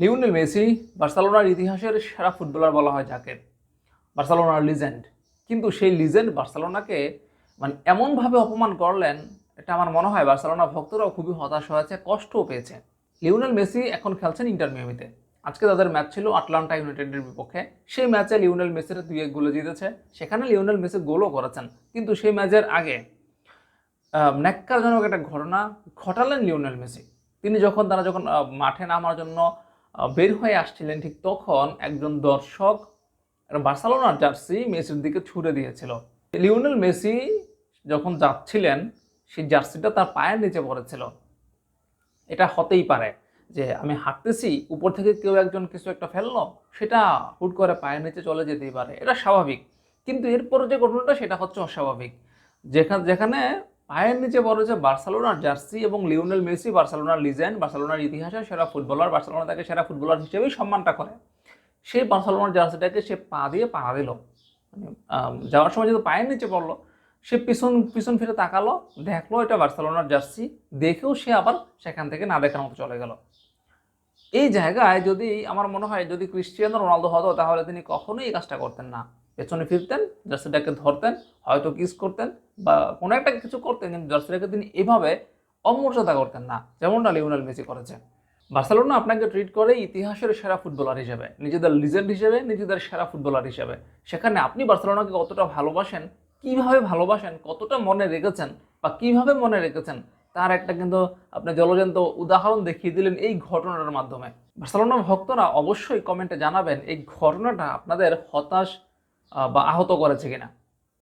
Lionel Messi বার্সেলোনার ইতিহাসের সেরা ফুটবলার বলা হয় যাকে। বার্সেলোনার লিজেন্ড কিন্তু সেই লিজেন্ড বার্সেলোনাকে মানে এমনভাবে অপমান করলেন, এটা আমার মনে হয় বার্সেলোনা ভক্তরাও খুবই হতাশ হয়েছে, কষ্টও পেয়েছে। লিওনেল মেসি এখন খেলছেন ইন্টার মিয়ামিতে। আজকে তাদের ম্যাচ ছিল আটলান্টা ইউনাইটেডের বিপক্ষে। সেই ম্যাচে লিওনেল মেসির দুই এক গোলে জিতেছে। সেখানে লিওনেল মেসি গোলও করেছেন। কিন্তু সেই ম্যাচের আগে ন্যাক্কারজনক একটা ঘটনা ঘটালেন লিওনেল মেসি। তিনি যখন, তারা যখন মাঠে নামার জন্য বের হয়ে আসছিলেন ঠিক তখন একজন দর্শক বার্সেলোনার জার্সি মেসির দিকে ছুড়ে দিয়েছিল। লিওনেল মেসি যখন যাচ্ছিলেন, সেই জার্সিটা তার পায়ের নিচে পড়েছিল। এটা হতেই পারে যে আমি হাঁটতেছি, উপর থেকে কেউ একজন কিছু একটা ফেলল, সেটা হুট করে পায়ের নিচে চলে যেতেই পারে। এটা স্বাভাবিক। কিন্তু এরপর যে ঘটনাটা, সেটা হচ্ছে অস্বাভাবিক। যেখানে যেখানে পায়ের নিচে পড়েছে বার্সেলোনার জার্সি এবং লিওনেল মেসি বার্সেলোনার লিজেন্ড বার্সেলোনার ইতিহাসে সেরা ফুটবলার, বার্সেলোনা তাকে সেরা ফুটবলার হিসেবেই সম্মানটা করে। সেই বার্সেলোনার জার্সিটাকে সে পা দিয়ে পাড়া দিল। মানে যাওয়ার সময় যেহেতু পায়ের নিচে পড়ল, সে পিছন পিছন ফিরে তাকালো, দেখল এটা বার্সেলোনার জার্সি, দেখেও সে আবার সেখান থেকে না দেখার মতো চলে গেল। এই জায়গায় যদি আমার মনে হয় যদি ক্রিস্টিয়ানো রোনালদো হতো, তাহলে তিনি কখনোই এই কাজটা করতেন না। পেছনে ফিরতেন, জার্সিটাকে ধরতেন, হয়তো কিস করতেন বা কোনো একটা কিছু করতেন, কিন্তু জার্সিটাকে তিনি এভাবে অমর্যাদা করতেন না, যেমনটা লিওনেল মেসি করেছে। বার্সেলোনা আপনাকে ট্রিট করে ইতিহাসের সেরা ফুটবলার হিসেবে, নিজেদের লিজেন্ড হিসেবে, নিজেদের সেরা ফুটবলার হিসেবে। সেখানে আপনি বার্সেলোনাকে কতটা ভালোবাসেন, কীভাবে ভালোবাসেন, কতটা মনে রেখেছেন বা কীভাবে মনে রেখেছেন তার একটা কিন্তু আপনি জলজন্ত উদাহরণ দেখিয়ে দিলেন এই ঘটনাটার মাধ্যমে। বার্সেলোনা ভক্তরা অবশ্যই কমেন্টে জানাবেন এই ঘটনাটা আপনাদের হতাশ বা আহত করেছে কিনা।